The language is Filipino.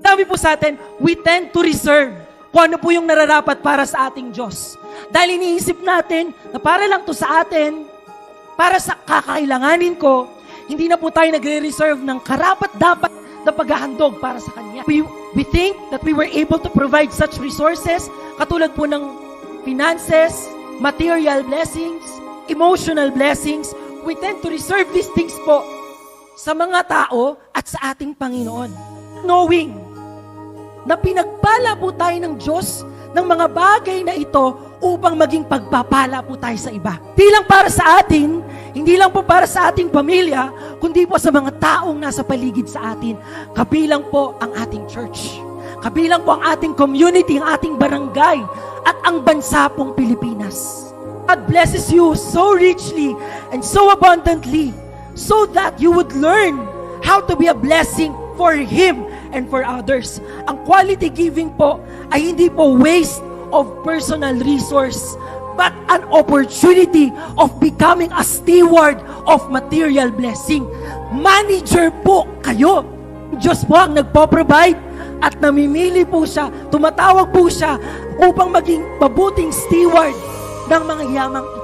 Dami po sa atin, we tend to reserve kung ano po yung nararapat para sa ating Diyos. Dahil iniisip natin na para lang to sa atin, para sa kakailanganin ko, hindi na po tayo nagre-reserve ng karapat-dapat na paghahandog para sa Kanya. We, we think that we were able to provide such resources, katulad po ng finances, material blessings, emotional blessings. We tend to reserve these things po sa mga tao at sa ating Panginoon. Knowing na pinagpala po tayo ng Diyos ng mga bagay na ito upang maging pagpapala po tayo sa iba. Hindi lang para sa atin, hindi lang po para sa ating pamilya, kundi po sa mga taong nasa paligid sa atin. Kabilang po ang ating church. Kabilang po ang ating community, ang ating barangay, at ang bansa pong Pilipinas. God blesses you so richly and so abundantly so that you would learn how to be a blessing for Him and for others. Ang quality giving po ay hindi po waste of personal resource but an opportunity of becoming a steward of material blessing. Manager po kayo. Diyos po ang nagpo-provide at namimili po siya, tumatawag po siya upang maging mabuting steward ng mga yamang